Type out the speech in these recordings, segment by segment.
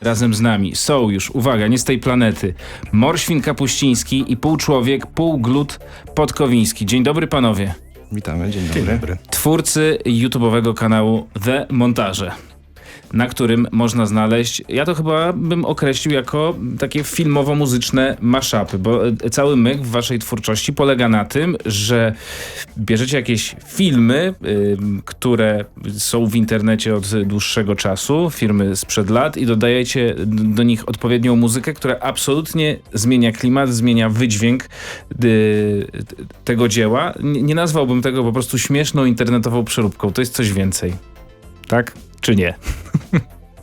razem z nami są już, uwaga, nie z tej planety, Morświn Kapuściński i półczłowiek, półglut Podkowiński. Dzień dobry panowie. Witamy, dzień dobry. Dzień dobry. Twórcy YouTube'owego kanału The Montaże, na którym można znaleźć, ja to chyba bym określił jako takie filmowo-muzyczne mashupy, bo e, cały myk w waszej twórczości polega na tym, że bierzecie jakieś filmy, ym, które są w internecie od dłuższego czasu, firmy sprzed lat i dodajecie do nich odpowiednią muzykę, która absolutnie zmienia klimat, zmienia wydźwięk y, tego dzieła. Nie, nie nazwałbym tego po prostu śmieszną internetową przeróbką. To jest coś więcej. Tak? Czy nie?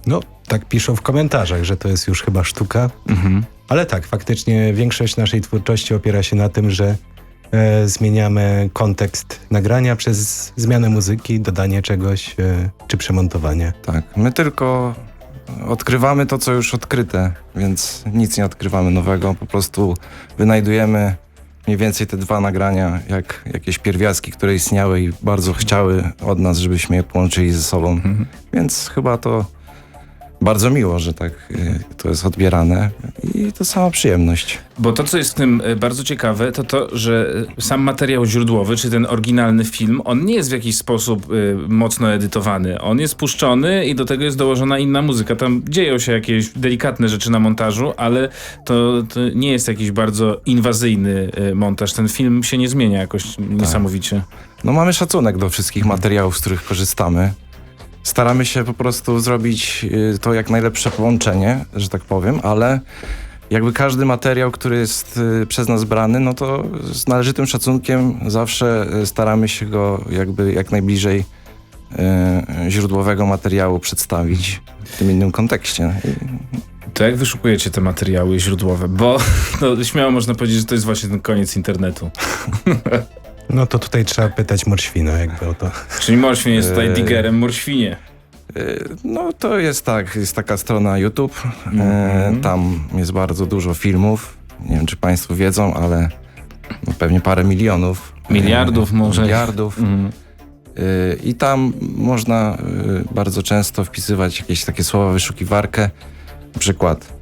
No, tak piszą w komentarzach, że to jest już chyba sztuka. Mhm. Ale tak, faktycznie większość naszej twórczości opiera się na tym, że e, zmieniamy kontekst nagrania przez zmianę muzyki, dodanie czegoś e, czy przemontowanie. Tak, my tylko odkrywamy to, co już odkryte, więc nic nie odkrywamy nowego, po prostu wynajdujemy mniej więcej te dwa nagrania, jak jakieś pierwiastki, które istniały i bardzo chciały od nas, żebyśmy je połączyli ze sobą. Mhm. Więc chyba to bardzo miło, że tak y, to jest odbierane i to sama przyjemność. Bo to, co jest w tym e, bardzo ciekawe, to to, że e, sam materiał źródłowy, czy ten oryginalny film, on nie jest w jakiś sposób mocno edytowany. On jest puszczony i do tego jest dołożona inna muzyka. Tam dzieją się jakieś delikatne rzeczy na montażu, ale to, to nie jest jakiś bardzo inwazyjny montaż. Ten film się nie zmienia jakoś niesamowicie. No mamy szacunek do wszystkich materiałów, z których korzystamy. Staramy się po prostu zrobić y, to jak najlepsze połączenie, że tak powiem, ale jakby każdy materiał, który jest y, przez nas brany, no to z należytym szacunkiem zawsze y, staramy się go jakby jak najbliżej źródłowego materiału przedstawić w tym innym kontekście. To jak wyszukujecie te materiały źródłowe? Bo no, śmiało można powiedzieć, że to jest właśnie ten koniec internetu. No to tutaj trzeba pytać Morświna jakby o to. Czyli Morświn jest tutaj Eee. digerem Morświnie. Y, No to jest tak, jest taka strona YouTube, e, Mhm. tam jest bardzo dużo filmów, nie wiem czy Państwo wiedzą, ale no, pewnie parę milionów. Miliardów e, może. Miliardów. Y, I tam można bardzo często wpisywać jakieś takie słowa wyszukiwarkę, na przykład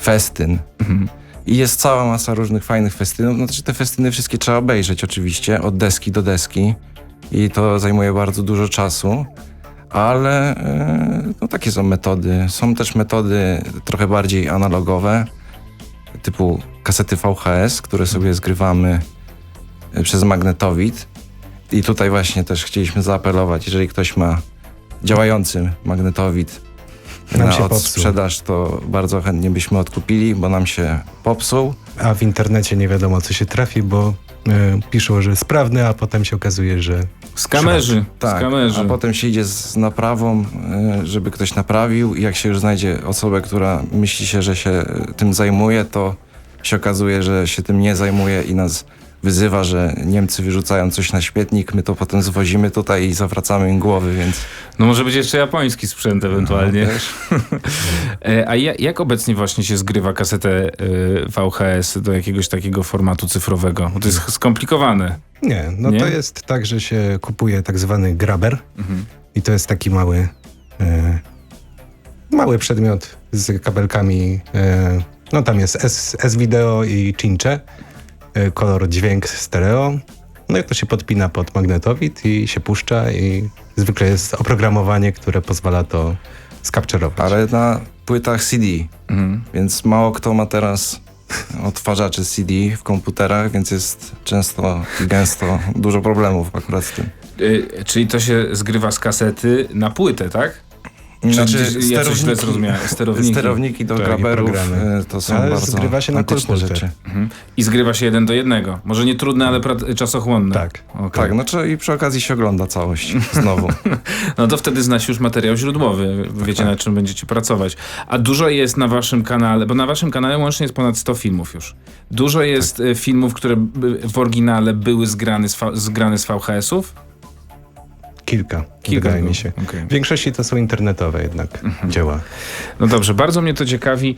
festyn. Mhm. I jest cała masa różnych fajnych festynów. Znaczy te festyny wszystkie trzeba obejrzeć oczywiście, od deski do deski. I to zajmuje bardzo dużo czasu. Ale e, no, takie są metody. Są też metody trochę bardziej analogowe, typu kasety VHS, które sobie zgrywamy e, przez magnetowid. I tutaj właśnie też chcieliśmy zaapelować, jeżeli ktoś ma działający magnetowid Nam na się popsuł. odsprzedaż, to bardzo chętnie byśmy odkupili, bo nam się popsuł. A w internecie nie wiadomo co się trafi, bo e, piszą, że sprawny, a potem się okazuje, że Skamerzy. Tak, Skamerzy. a potem się idzie z naprawą, e, żeby ktoś naprawił i jak się już znajdzie osobę, która myśli się, że się e, tym zajmuje, to się okazuje, że się tym nie zajmuje i nas wyzywa, że Niemcy wyrzucają coś na śmietnik, my to potem zwozimy tutaj i zawracamy im głowy, więc No może być jeszcze japoński sprzęt ewentualnie. No, też. E, A ja, jak obecnie właśnie się zgrywa kasetę e, VHS do jakiegoś takiego formatu cyfrowego? Bo to jest skomplikowane. nie. No Nie? to jest tak, że się kupuje tak zwany graber Mhm. i to jest taki mały e, mały przedmiot z kabelkami. E, no tam jest S, S-Video i Cincze, kolor dźwięk stereo. No i to się podpina pod magnetowid i się puszcza i zwykle jest oprogramowanie, które pozwala to skapczerować. Ale na płytach CD, Mhm. więc mało kto ma teraz odtwarzacze CD w komputerach, więc jest często i gęsto dużo problemów akurat z tym. E, Czyli to się zgrywa z kasety na płytę, tak? Czy Znaczy, gdzieś- ja coś źle zrozumiałem. Sterowniki. Sterowniki do Tak, graberów e, to są Ale bardzo zgrywa się na antyczne rzeczy. Mhm. I zgrywa się jeden do jednego. Może nie trudne, ale czasochłonne. Tak. Okej. Tak, no czy i przy okazji się ogląda całość znowu. No to wtedy zna się już materiał źródłowy. Wiecie, tak. nad czym będziecie pracować. A dużo jest na waszym kanale, bo na waszym kanale łącznie jest ponad 100 filmów już. Dużo jest Tak. e, filmów, które w oryginale były zgrane z, zgrane z VHS-ów? Kilka, Kilka wydaje mi się. Okej. W większości to są internetowe jednak dzieła. No dobrze, bardzo mnie to ciekawi.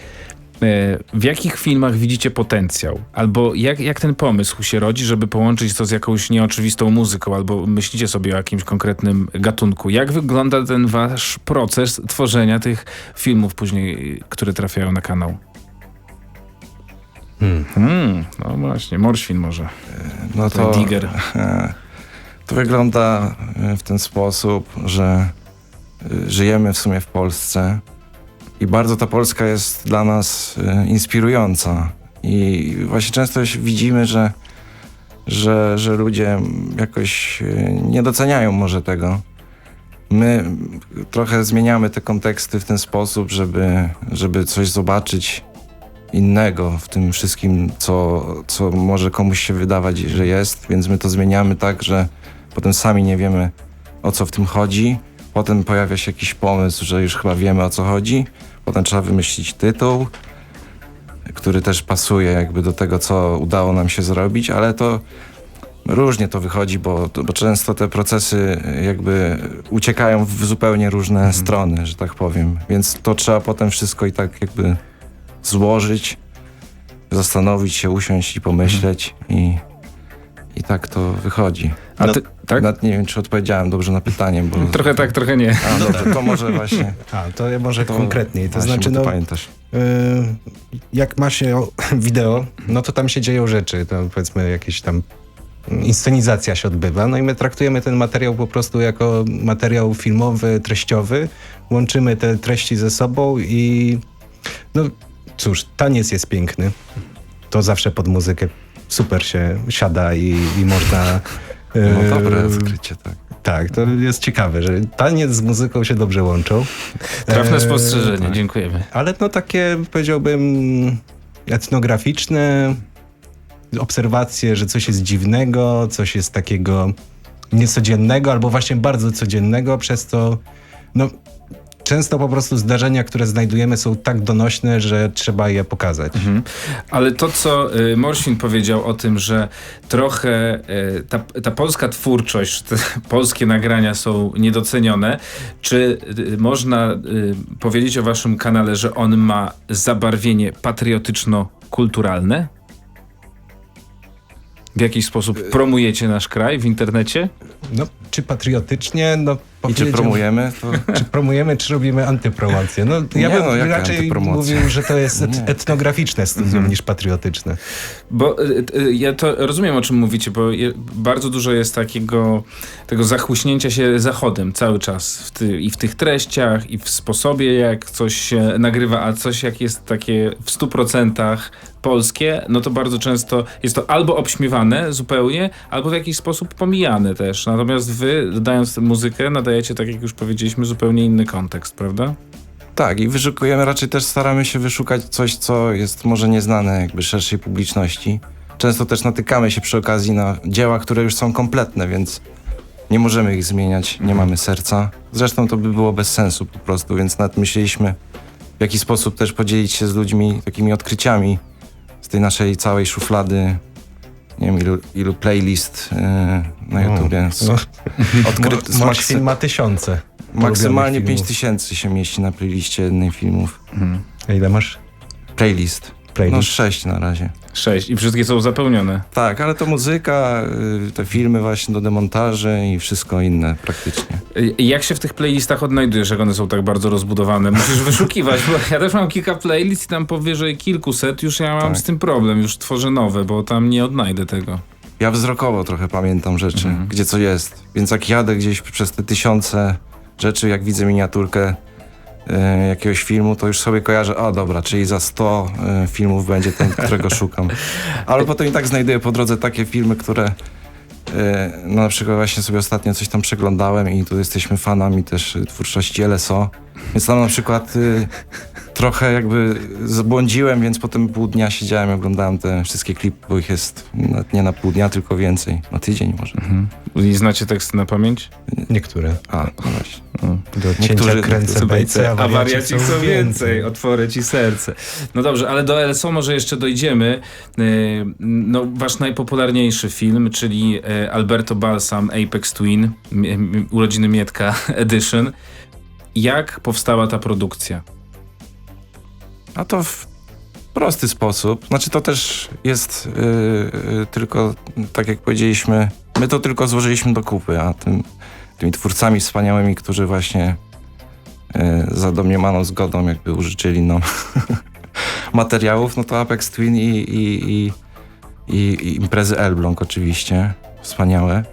w jakich filmach widzicie potencjał? Albo jak, jak ten pomysł się rodzi, żeby połączyć to z jakąś nieoczywistą muzyką? Albo myślicie sobie o jakimś konkretnym gatunku? Jak wygląda ten wasz proces tworzenia tych filmów później, które trafiają na kanał? Hmm. Hmm, no właśnie, Morświn może. No To e, to wygląda e, w ten sposób, że e, żyjemy w sumie w Polsce i bardzo ta Polska jest dla nas e, inspirująca. I właśnie często widzimy, że, że, że ludzie jakoś nie doceniają może tego. My trochę zmieniamy te konteksty w ten sposób, żeby, żeby coś zobaczyć innego w tym wszystkim, co, co może komuś się wydawać, że jest, więc my to zmieniamy tak, że potem sami nie wiemy o co w tym chodzi. Potem pojawia się jakiś pomysł, że już chyba wiemy o co chodzi. Potem trzeba wymyślić tytuł, który też pasuje jakby do tego, co udało nam się zrobić, ale to różnie to wychodzi, bo, bo często te procesy jakby uciekają w zupełnie różne strony, że tak powiem. Więc to trzeba potem wszystko i tak jakby złożyć, zastanowić się, usiąść i pomyśleć i, i tak to wychodzi. A No, ty, tak? Nawet nie wiem, czy odpowiedziałem dobrze na pytanie, bo... Trochę tak, trochę nie. A, dobrze, to może właśnie... A, to ja może To, konkretniej. To właśnie, znaczy, no, pamiętasz. y, jak ma się wideo, no to tam się dzieją rzeczy. To powiedzmy jakieś tam inscenizacja się odbywa. No i my traktujemy ten materiał po prostu jako materiał filmowy, treściowy. Łączymy te treści ze sobą i no cóż, taniec jest piękny. To zawsze pod muzykę super się siada i, i można... No y, dobre odkrycie, tak. Tak, to jest ciekawe, że taniec z muzyką się dobrze łączą. Trafne Eee, spostrzeżenie, tak. dziękujemy. Ale no takie powiedziałbym etnograficzne obserwacje, że coś jest dziwnego, coś jest takiego niecodziennego albo właśnie bardzo codziennego, przez to no często po prostu zdarzenia, które znajdujemy są tak donośne, że trzeba je pokazać. Mhm. Ale to, co y, Morświn powiedział o tym, że trochę y, ta, ta polska twórczość, te polskie nagrania są niedocenione, czy y, można y, powiedzieć o waszym kanale, że on ma zabarwienie patriotyczno-kulturalne? W jakiś sposób promujecie nasz kraj w internecie? No, czy patriotycznie, no I czy promujemy, to... Czy promujemy, czy robimy antypromocję? No, ja Nie bym no, raczej mówił, że to jest et etnograficzne studium niż patriotyczne. Bo y, y, ja to rozumiem, o czym mówicie, bo bardzo dużo jest takiego tego zachłyśnięcia się zachodem cały czas w ty, i w tych treściach, i w sposobie, jak coś się nagrywa, a coś jak jest takie w 100% polskie, no to bardzo często jest to albo obśmiewane zupełnie, albo w jakiś sposób pomijane też. Natomiast wy, dodając tę muzykę, nadajecie, tak jak już powiedzieliśmy, zupełnie inny kontekst, prawda? Tak, i wyszukujemy, raczej też staramy się wyszukać coś, co jest może nieznane jakby szerszej publiczności. Często też natykamy się przy okazji na dzieła, które już są kompletne, więc nie możemy ich zmieniać, nie mamy serca. Zresztą to by było bez sensu po prostu, więc nawet myśleliśmy w jaki sposób też podzielić się z ludźmi takimi odkryciami z tej naszej całej szuflady. Nie wiem, ilu, ilu playlist yy, na YouTubie. z- No, odkryt, z Mo- maksy- Morświn ma tysiące. maksymalnie ulubionych 5 filmów. tysięcy się mieści na playliście jednej filmów. A ile masz? Playlist. No Playlist? sześć na razie. Sześć i wszystkie są zapełnione. Tak, ale to muzyka, y, te filmy właśnie do demontaży i wszystko inne praktycznie. Y, Jak się w tych playlistach odnajdujesz, jak one są tak bardzo rozbudowane? Musisz wyszukiwać, bo ja też mam kilka playlist i tam powyżej kilkuset już ja mam Tak. z tym problem, już tworzę nowe, bo tam nie odnajdę tego. Ja wzrokowo trochę pamiętam rzeczy, Mhm. gdzie co jest. Więc jak jadę gdzieś przez te tysiące rzeczy, jak widzę miniaturkę jakiegoś filmu, to już sobie kojarzę, a dobra, czyli za 100 y, filmów będzie ten, którego szukam. Ale potem i tak znajduję po drodze takie filmy, które y, no na przykład właśnie sobie ostatnio coś tam przeglądałem i tu jesteśmy fanami też twórczości LSO, więc tam na przykład y, trochę jakby zabłądziłem, więc potem pół dnia siedziałem i oglądałem te wszystkie klipy, bo ich jest nie na pół dnia, tylko więcej, na tydzień może. I znacie teksty na pamięć? Niektóre. A, no właśnie. Do cięcia Niektórzy- kręcę bejce, a wariaci chcą więcej, otworzę ci serce. No dobrze, ale do LSO może jeszcze dojdziemy. Yy, No, wasz najpopularniejszy film, czyli e, Alberto Balsam Apex Twin, urodziny Mietka Edition. Jak powstała ta produkcja? A to w, prosty sposób. Znaczy to też jest yy, tylko, tak jak powiedzieliśmy, my to tylko złożyliśmy do kupy, a tym, tymi twórcami wspaniałymi, którzy właśnie yy, za domniemaną zgodą jakby użyczyli nam materiałów, no to Apex Twin i, i, i, i, i imprezy Elbląg oczywiście, wspaniałe.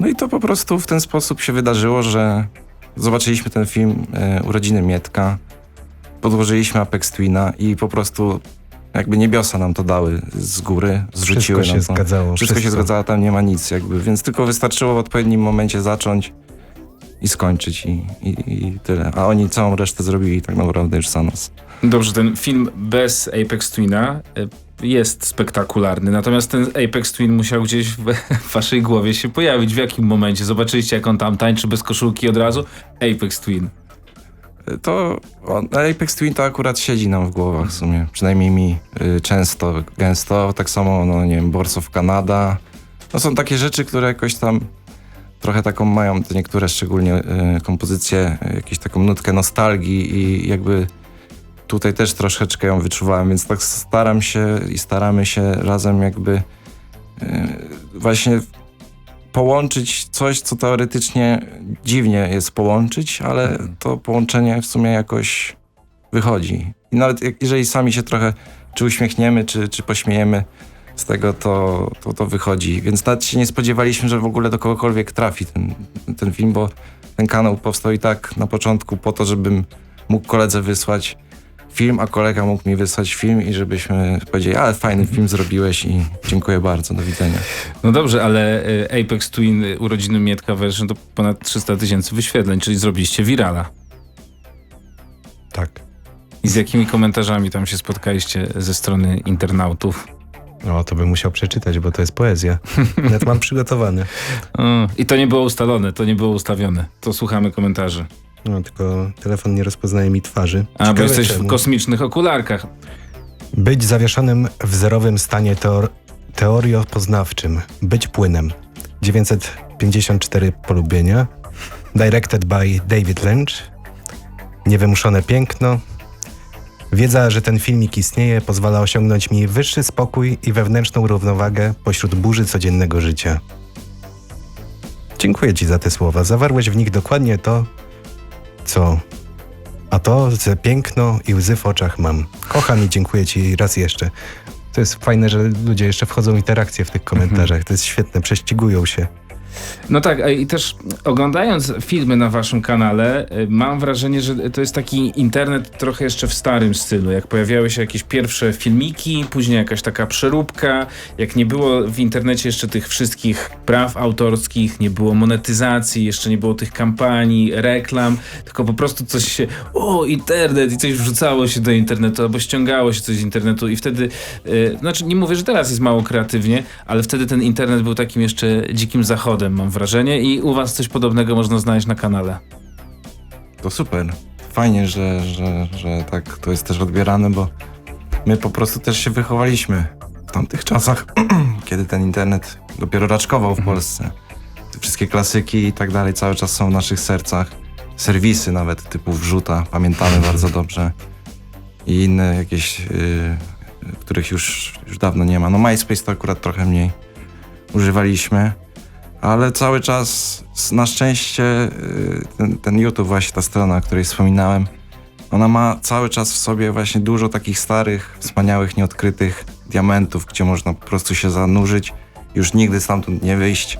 No i to po prostu w ten sposób się wydarzyło, że zobaczyliśmy ten film yy, Urodziny Mietka, podłożyliśmy Apex Twina i po prostu jakby niebiosa nam to dały z góry, zrzuciły Wszystko się nam to. zgadzało. Wszystko, się zgadzało, tam nie ma nic jakby, więc tylko wystarczyło w odpowiednim momencie zacząć i skończyć i, i, i tyle. A oni całą resztę zrobili tak naprawdę już za nas. Dobrze, ten film bez Apex Twina y, jest spektakularny, natomiast ten Apex Twin musiał gdzieś w, w waszej głowie się pojawić. W jakim momencie? Zobaczyliście, jak on tam tańczy bez koszulki od razu? Apex Twin. To on, Apex Twin to akurat siedzi nam w głowach w sumie, przynajmniej mi y, często, gęsto. Tak samo, no nie wiem, Borso w Kanada. No są takie rzeczy, które jakoś tam trochę taką mają, te niektóre szczególnie y, kompozycje, y, jakąś taką nutkę nostalgii i jakby tutaj też troszeczkę ją wyczuwałem, więc tak staram się i staramy się razem jakby y, właśnie połączyć coś, co teoretycznie dziwnie jest połączyć, ale to połączenie w sumie jakoś wychodzi. I nawet jak, jeżeli sami się trochę czy uśmiechniemy, czy, czy pośmiejemy z tego, to, to to wychodzi. Więc nawet się nie spodziewaliśmy, że w ogóle do kogokolwiek trafi ten, ten film, bo ten kanał powstał i tak na początku po to, żebym mógł koledze wysłać film, a kolega mógł mi wysłać film i żebyśmy powiedzieli, ale fajny film zrobiłeś i dziękuję bardzo, do widzenia. No dobrze, ale y, Apex Twin urodziny Mietka version to ponad 300 tysięcy wyświetleń, czyli zrobiliście virala. Tak. I z jakimi komentarzami tam się spotkaliście ze strony internautów? No, to bym musiał przeczytać, bo to jest poezja. Net mam przygotowany. O, I to nie było ustalone, to nie było ustawione. To słuchamy komentarzy. No, tylko telefon nie rozpoznaje mi twarzy. A, bo Ciekawe jesteś czemu. w kosmicznych okularkach. Być zawieszonym w zerowym stanie teor teoriopoznawczym. Być płynem. 954 polubienia. Directed by David Lynch. Niewymuszone piękno. Wiedza, że ten filmik istnieje, pozwala osiągnąć mi wyższy spokój i wewnętrzną równowagę pośród burzy codziennego życia. Dziękuję Ci za te słowa. Zawarłeś w nich dokładnie to, co a to, że piękno i łzy w oczach mam. Kocham i dziękuję ci raz jeszcze. To jest fajne, że ludzie jeszcze wchodzą w interakcje w tych komentarzach. To jest świetne, prześcigują się. No tak, i też oglądając filmy na waszym kanale, y, mam wrażenie, że to jest taki internet trochę jeszcze w starym stylu. Jak pojawiały się jakieś pierwsze filmiki, później jakaś taka przeróbka, jak nie było w internecie jeszcze tych wszystkich praw autorskich, nie było monetyzacji, jeszcze nie było tych kampanii, reklam, tylko po prostu coś się, o, internet i coś wrzucało się do internetu, albo ściągało się coś z internetu i wtedy, y, znaczy nie mówię, że teraz jest mało kreatywnie, ale wtedy ten internet był takim jeszcze dzikim zachodem, mam wrażenie i u was coś podobnego można znaleźć na kanale. To super. Fajnie, że, że, że tak to jest też odbierane, bo my po prostu też się wychowaliśmy w tamtych czasach, kiedy ten internet dopiero raczkował w Polsce. Te wszystkie klasyki i tak dalej cały czas są w naszych sercach. Serwisy nawet typu wrzuta, pamiętamy bardzo dobrze. I inne jakieś, yy, których już, już dawno nie ma. No MySpace to akurat trochę mniej używaliśmy. Ale cały czas na szczęście y, ten, ten YouTube, właśnie ta strona, o której wspominałem, ona ma cały czas w sobie właśnie dużo takich starych, wspaniałych, nieodkrytych diamentów, gdzie można po prostu się zanurzyć, już nigdy stamtąd nie wyjść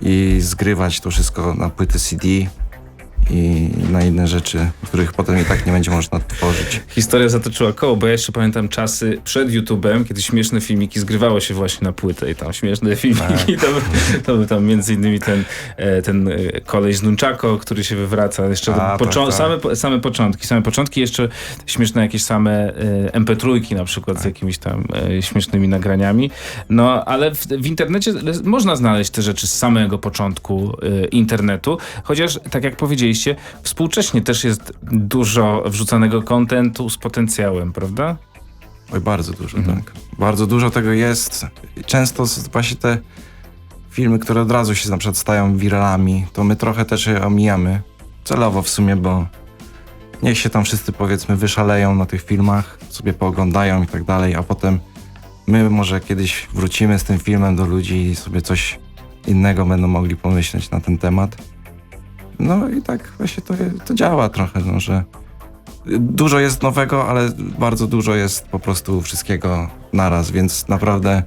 i zgrywać to wszystko na płyty CD i na inne rzeczy, których potem i tak nie będzie można tworzyć. Historia zatoczyła koło, bo ja jeszcze pamiętam czasy przed YouTube'em, kiedy śmieszne filmiki zgrywało się właśnie na płytę i tam śmieszne filmiki, to, to był tam między innymi ten, e, ten e, koleś z Nunchako, który się wywraca, jeszcze A, tak, tak. Same, same początki, same początki, jeszcze śmieszne jakieś same e, MP3 na przykład Tak. z jakimiś tam śmiesznymi nagraniami, no ale w, w internecie można znaleźć te rzeczy z samego początku internetu, chociaż tak jak powiedzieliście, współcześnie też jest dużo wrzucanego kontentu z potencjałem, prawda? Oj, bardzo dużo, tak. Bardzo dużo tego jest. Często właśnie te filmy, które od razu się na przykład stają wiralami, to my trochę też je omijamy. Celowo w sumie, bo niech się tam wszyscy powiedzmy wyszaleją na tych filmach, sobie pooglądają i tak dalej, a potem my może kiedyś wrócimy z tym filmem do ludzi i sobie coś innego będą mogli pomyśleć na ten temat. No i tak właśnie to, to działa trochę, no, że dużo jest nowego, ale bardzo dużo jest po prostu wszystkiego naraz, więc naprawdę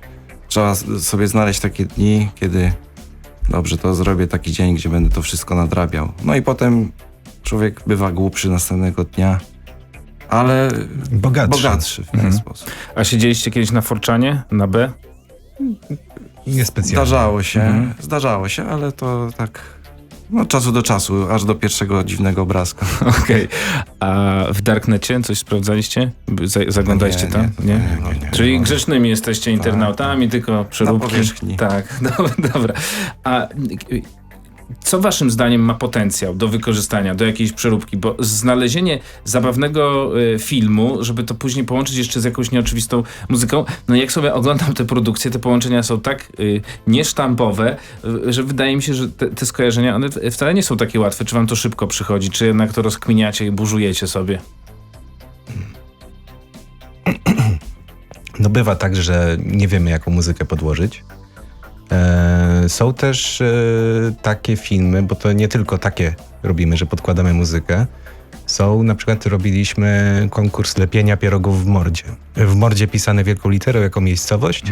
trzeba sobie znaleźć takie dni, kiedy dobrze, to zrobię taki dzień, gdzie będę to wszystko nadrabiał. No i potem człowiek bywa głupszy następnego dnia, ale Bogatszy. bogatszy w ten Mhm. sposób. A siedzieliście kiedyś na Forczanie, na B? Niespecjalnie. Zdarzało się, Mhm. zdarzało się, ale to tak no, od czasu do czasu, aż do pierwszego dziwnego obrazka. Okej. A w Darknecie coś sprawdzaliście? Zaglądaliście Nie, tam? nie, nie, nie. Czyli grzecznymi jesteście internautami, tylko przeróbki. powierzchni. Tak, dobra. A co waszym zdaniem ma potencjał do wykorzystania, do jakiejś przeróbki? Bo znalezienie zabawnego y, filmu, żeby to później połączyć jeszcze z jakąś nieoczywistą muzyką, no jak sobie oglądam te produkcje, te połączenia są tak y, niesztampowe, y, że wydaje mi się, że te, te skojarzenia, one wcale nie są takie łatwe. Czy wam to szybko przychodzi, czy jednak to rozkminiacie i burzujecie sobie? No bywa tak, że nie wiemy, jaką muzykę podłożyć. E, są też e, takie filmy, bo to nie tylko takie robimy, że podkładamy muzykę. Są, na przykład robiliśmy konkurs lepienia pierogów w mordzie. W mordzie pisane wielką literą jako miejscowość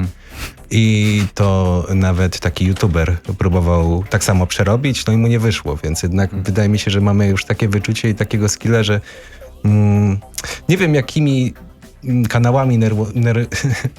i to nawet taki youtuber próbował tak samo przerobić, no i mu nie wyszło, więc jednak wydaje mi się, że mamy już takie wyczucie i takiego skilla, że mm, nie wiem jakimi mm, kanałami nerwo, ner,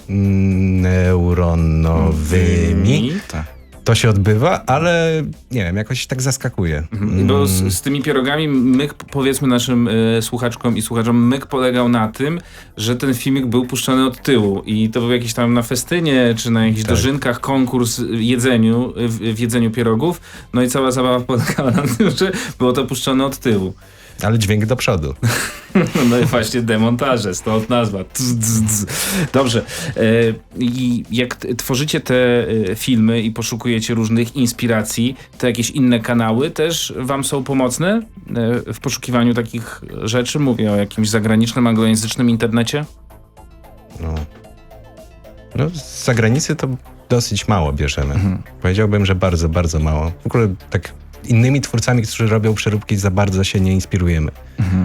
neuronowymi Tak. to się odbywa, ale nie wiem, jakoś tak zaskakuje. Mhm. Bo z, z tymi pierogami myk, powiedzmy naszym e, słuchaczkom i słuchaczom, myk polegał na tym, że ten filmik był puszczony od tyłu i to był jakiś tam na festynie, czy na jakichś Tak. dożynkach konkurs w jedzeniu, w, w jedzeniu pierogów, no i cała zabawa polegała na tym, że było to puszczone od tyłu. Ale dźwięk do przodu. No i właśnie demontaże, stąd nazwa. Dobrze. E, I jak tworzycie te e, filmy i poszukujecie różnych inspiracji, to jakieś inne kanały też wam są pomocne e, w poszukiwaniu takich rzeczy? Mówię o jakimś zagranicznym, anglojęzycznym internecie? No. no, z zagranicy to dosyć mało bierzemy. Powiedziałbym, że bardzo, bardzo mało. W ogóle tak innymi twórcami, którzy robią przeróbki, za bardzo się nie inspirujemy.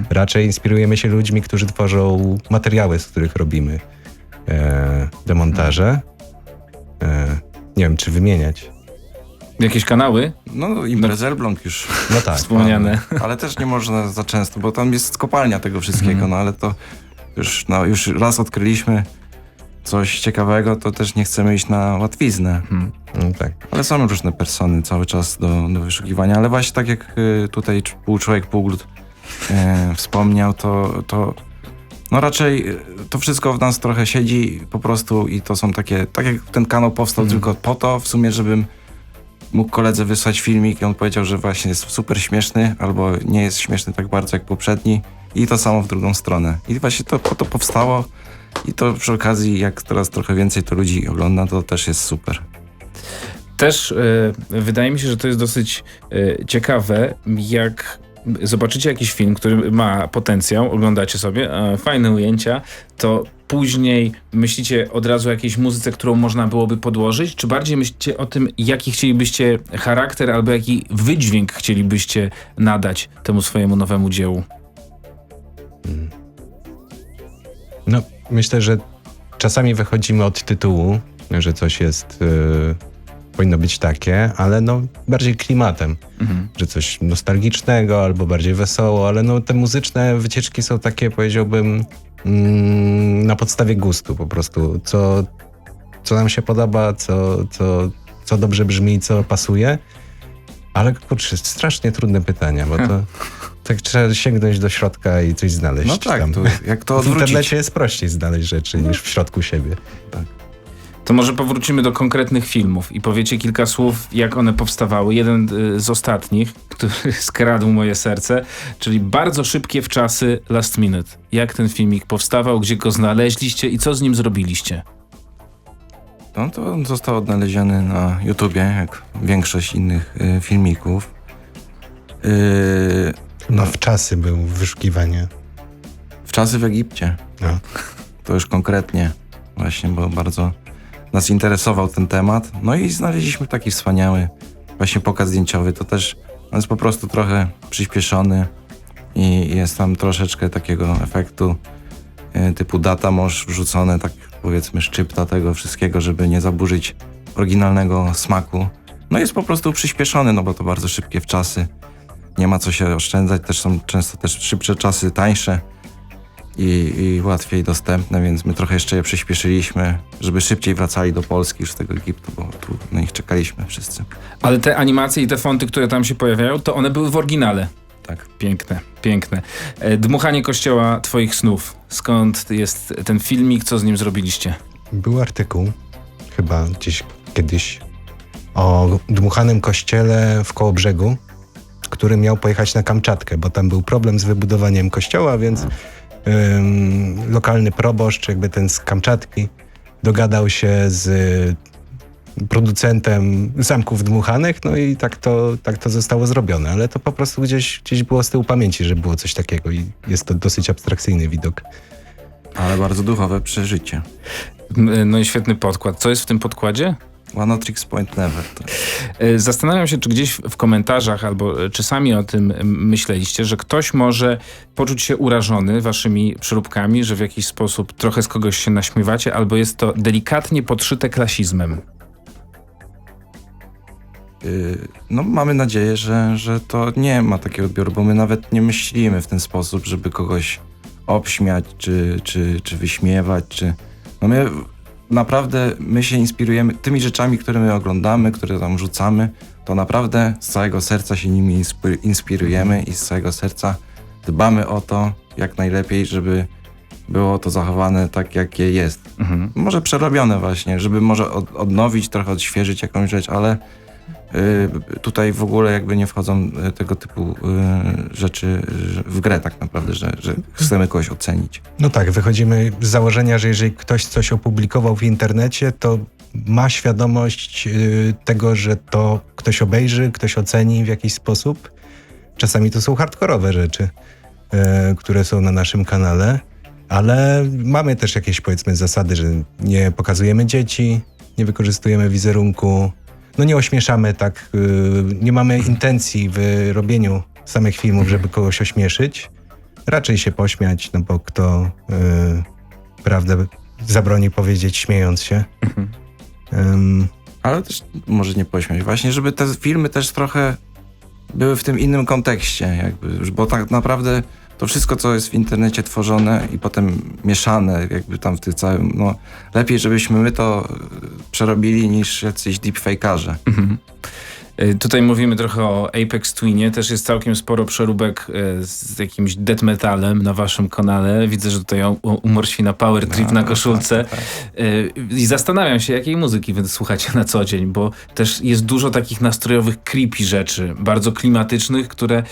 Raczej inspirujemy się ludźmi, którzy tworzą materiały, z których robimy e, demontaże. E, nie wiem, czy wymieniać. Jakieś kanały? No i Elbląg już No tak. Wspomniane. Ale też nie można za często, bo tam jest kopalnia tego wszystkiego, no ale to już, no, już raz odkryliśmy coś ciekawego, to też nie chcemy iść na łatwiznę. No, tak. Ale są różne persony cały czas do, do wyszukiwania, ale właśnie tak jak y, tutaj pół człowiek, pół glut y, wspomniał, to, to no raczej y, to wszystko w nas trochę siedzi po prostu i to są takie, tak jak ten kanał powstał tylko po to w sumie, żebym mógł koledze wysłać filmik i on powiedział, że właśnie jest super śmieszny albo nie jest śmieszny tak bardzo jak poprzedni i to samo w drugą stronę. I właśnie to po to powstało i to przy okazji jak teraz trochę więcej to ludzi ogląda, to też jest super. Też e, wydaje mi się, że to jest dosyć e, ciekawe, jak zobaczycie jakiś film, który ma potencjał, oglądacie sobie, e, fajne ujęcia, to później myślicie od razu o jakiejś muzyce, którą można byłoby podłożyć, czy bardziej myślicie o tym, jaki chcielibyście charakter albo jaki wydźwięk chcielibyście nadać temu swojemu nowemu dziełu? No, myślę, że czasami wychodzimy od tytułu, że coś jest, y, powinno być takie, ale no bardziej klimatem, że coś nostalgicznego albo bardziej wesoło, ale no te muzyczne wycieczki są takie, powiedziałbym, mm, na podstawie gustu po prostu, co, co nam się podoba, co, co, co dobrze brzmi, co pasuje. Ale kurczę, strasznie trudne pytania, bo to tak trzeba sięgnąć do środka i coś znaleźć. No tak, tam. to jak to W odwrócić? internecie jest prościej znaleźć rzeczy niż w środku siebie. To może powrócimy do konkretnych filmów i powiecie kilka słów, jak one powstawały. Jeden y, z ostatnich, który skradł moje serce, czyli bardzo szybkie w czasy Last Minute. Jak ten filmik powstawał, gdzie go znaleźliście i co z nim zrobiliście? No to on został odnaleziony na YouTubie, jak większość innych y, filmików. Y, No w czasy był wyszukiwanie. W czasy w Egipcie. No. To już konkretnie właśnie, bo bardzo nas interesował ten temat. No i znaleźliśmy taki wspaniały właśnie pokaz zdjęciowy. To też on jest po prostu trochę przyspieszony i jest tam troszeczkę takiego efektu y, typu data może wrzucone, tak powiedzmy szczypta tego wszystkiego, żeby nie zaburzyć oryginalnego smaku. No jest po prostu przyspieszony, no bo to bardzo szybkie w czasy. Nie ma co się oszczędzać, też są często też szybsze czasy, tańsze i, i łatwiej dostępne, więc my trochę jeszcze je przyspieszyliśmy, żeby szybciej wracali do Polski już z tego Egiptu, bo tu na nich czekaliśmy wszyscy. Ale te animacje i te fonty, które tam się pojawiają, to one były w oryginale. Tak. Piękne, piękne. E, Dmuchanie kościoła twoich snów. Skąd jest ten filmik, co z nim zrobiliście? Był artykuł, chyba gdzieś kiedyś, o dmuchanym kościele w Kołobrzegu, który miał pojechać na Kamczatkę, bo tam był problem z wybudowaniem kościoła, więc ym, lokalny proboszcz, jakby ten z Kamczatki, dogadał się z producentem zamków dmuchanych, no i tak to, tak to zostało zrobione, ale to po prostu gdzieś, gdzieś było z tyłu pamięci, że było coś takiego i jest to dosyć abstrakcyjny widok. Ale bardzo duchowe przeżycie. No i świetny podkład. Co jest w tym podkładzie? One Tricks Point Never. To E, Zastanawiam się, czy gdzieś w komentarzach albo e, czy sami o tym myśleliście, że ktoś może poczuć się urażony waszymi przeróbkami, że w jakiś sposób trochę z kogoś się naśmiewacie, albo jest to delikatnie podszyte klasizmem. Yy, No, mamy nadzieję, że, że to nie ma takiego odbioru, bo my nawet nie myślimy w ten sposób, żeby kogoś obśmiać, czy, czy, czy wyśmiewać, czy... No my naprawdę, my się inspirujemy tymi rzeczami, które my oglądamy, które tam rzucamy, to naprawdę z całego serca się nimi inspi- inspirujemy i z całego serca dbamy o to jak najlepiej, żeby było to zachowane tak, jakie jest. Mhm. Może przerobione właśnie, żeby może od, odnowić, trochę odświeżyć jakąś rzecz, ale tutaj w ogóle jakby nie wchodzą y, tego typu y, rzeczy w grę tak naprawdę, że, że chcemy kogoś ocenić. No tak, wychodzimy z założenia, że jeżeli ktoś coś opublikował w internecie, to ma świadomość y, tego, że to ktoś obejrzy, ktoś oceni w jakiś sposób. Czasami to są hardkorowe rzeczy, y, które są na naszym kanale, ale mamy też jakieś powiedzmy zasady, że nie pokazujemy dzieci, nie wykorzystujemy wizerunku, no nie ośmieszamy tak, y, nie mamy intencji w robieniu samych filmów, żeby kogoś ośmieszyć raczej się pośmiać, no bo kto y, prawdę zabroni powiedzieć śmiejąc się. Ym, Ale też może nie pośmiać. Właśnie, żeby te filmy też trochę były w tym innym kontekście, jakby, bo tak naprawdę to wszystko, co jest w internecie tworzone i potem mieszane, jakby tam w tym całym, no lepiej, żebyśmy my to przerobili niż jacyś deepfakerze. Y, Tutaj mówimy trochę o Apex Twinie, też jest całkiem sporo przeróbek y, z jakimś death metalem na waszym kanale. Widzę, że tutaj u- umor świna Power Trip na No, koszulce. tak, tak. Y, I zastanawiam się, jakiej muzyki wy słuchacie na co dzień, bo też jest dużo takich nastrojowych creepy rzeczy, bardzo klimatycznych, które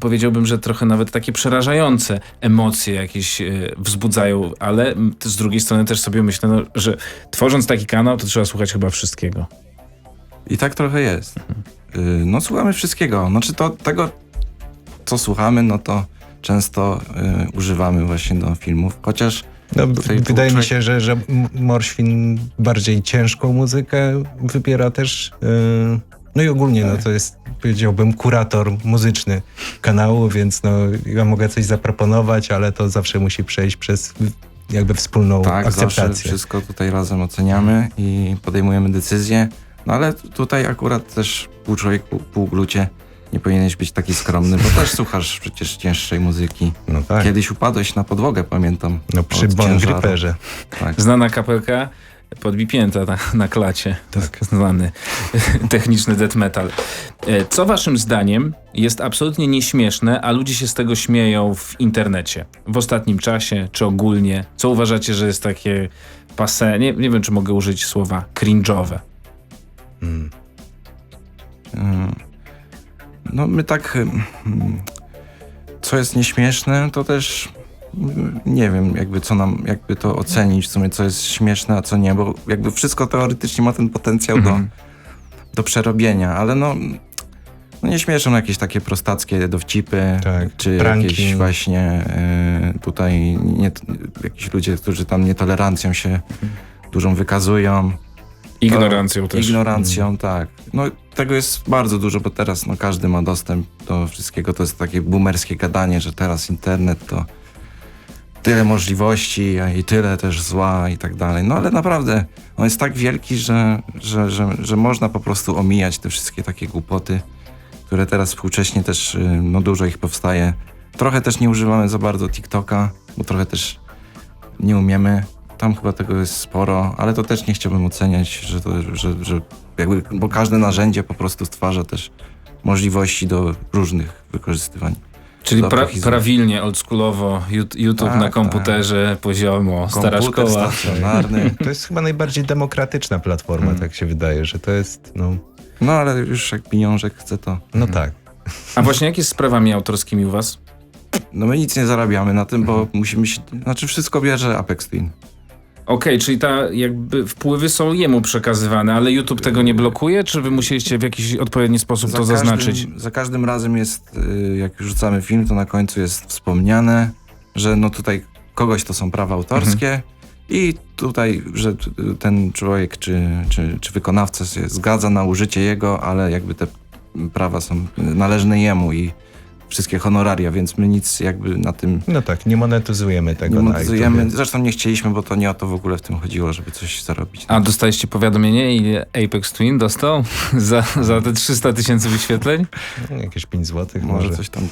powiedziałbym, że trochę nawet takie przerażające emocje jakieś y, wzbudzają, ale z drugiej strony też sobie myślę, no, że tworząc taki kanał, to trzeba słuchać chyba wszystkiego. I tak trochę jest. Y, No słuchamy wszystkiego. Znaczy to tego, co słuchamy, no to często y, używamy właśnie do filmów. Chociaż no, wydaje mi się, że, że Morświn bardziej ciężką muzykę wybiera też. y, no i ogólnie no, to jest, powiedziałbym, kurator muzyczny kanału, więc no, ja mogę coś zaproponować, ale to zawsze musi przejść przez jakby wspólną tak, zawsze akceptację. wszystko tutaj razem oceniamy i podejmujemy decyzje. No ale tutaj akurat też pół człowiek, pół, pół glucie. Nie powinieneś być taki skromny, bo też słuchasz przecież cięższej muzyki. No tak. Kiedyś upadłeś na podłogę, pamiętam. No przy od Bon ciężaru. Gripperze. Tak. Znana kapelka podbipięta na, na klacie. Tak. Znany techniczny death metal. E, Co waszym zdaniem jest absolutnie nieśmieszne, a ludzie się z tego śmieją w internecie? W ostatnim czasie, czy ogólnie? Co uważacie, że jest takie passe? Nie, nie wiem, czy mogę użyć słowa cringe'owe. Mm. No my tak, mm, co jest nieśmieszne, to też mm, nie wiem, jakby co nam, jakby to ocenić w sumie, co jest śmieszne, a co nie, bo jakby wszystko teoretycznie ma ten potencjał Mhm. do, do przerobienia, ale no no nie śmieszą jakieś takie prostackie dowcipy, Tak, czy pranki. jakieś właśnie e, tutaj nie, jakiś ludzie, którzy tam nietolerancją się dużą wykazują. Ignorancją To- też. Ignorancją, tak. No tego jest bardzo dużo, bo teraz no, każdy ma dostęp do wszystkiego. To jest takie boomerskie gadanie, że teraz internet to tyle możliwości a i tyle też zła i tak dalej. No ale naprawdę on jest tak wielki, że, że, że, że można po prostu omijać te wszystkie takie głupoty, które teraz współcześnie też y, no, dużo ich powstaje. Trochę też nie używamy za bardzo TikToka, bo trochę też nie umiemy. Tam chyba tego jest sporo, ale to też nie chciałbym oceniać, że to, że, że jakby, bo każde narzędzie po prostu stwarza też możliwości do różnych wykorzystywań. Czyli pra, prawilnie, oldschoolowo, YouTube Tak, na tak. komputerze, poziomo, stara Komputer szkoła. stacjonarny. To jest chyba najbardziej demokratyczna platforma, Hmm. tak się wydaje, że to jest, no, No ale już jak pieniążek chce to. no tak. A właśnie jak jest z prawami autorskimi u was? No my nic nie zarabiamy na tym, bo musimy się. Znaczy wszystko bierze Apex Twin. Okej, czyli ta jakby wpływy są jemu przekazywane, ale YouTube tego nie blokuje, czy wy musieliście w jakiś odpowiedni sposób to zaznaczyć? Każdym, za każdym razem jest, y, jak już rzucamy film, to na końcu jest wspomniane, że no tutaj kogoś to są prawa autorskie Mhm. i tutaj, że t- ten człowiek czy, czy, czy wykonawca się zgadza na użycie jego, ale jakby te prawa są należne jemu i wszystkie honoraria, więc my nic jakby na tym No tak, nie monetyzujemy tego nie na monetyzujemy. YouTubie. Zresztą nie chcieliśmy, bo to nie o to w ogóle w tym chodziło, żeby coś zarobić. A dostaliście powiadomienie, ile Apex Twin dostał za, za te 300 tysięcy wyświetleń? Jakieś 5 złotych może, może. coś tam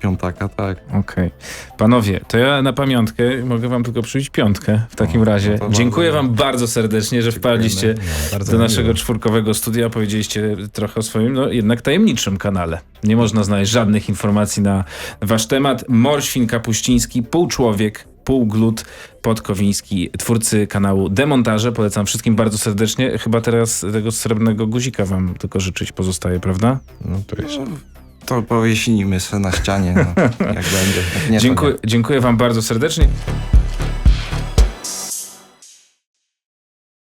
piątaka, tak. Okej. Panowie, to ja na pamiątkę mogę wam tylko przybić piątkę w takim O, razie. no Dziękuję bardzo- wam bardzo serdecznie, że wpadliście No, do naszego miło. czwórkowego studia. Powiedzieliście trochę o swoim, no jednak tajemniczym kanale. Nie można znaleźć żadnych informacji na wasz temat. Morświn Kapuściński, półczłowiek, półglut, Podkowiński, twórcy kanału Demontaże. Polecam wszystkim bardzo serdecznie. Chyba teraz tego srebrnego guzika wam tylko życzyć pozostaje, prawda? No to jeszcze. To powiesimy se na ścianie, no, jak będzie. Jak nie, Dziękuję, dziękuję wam bardzo serdecznie.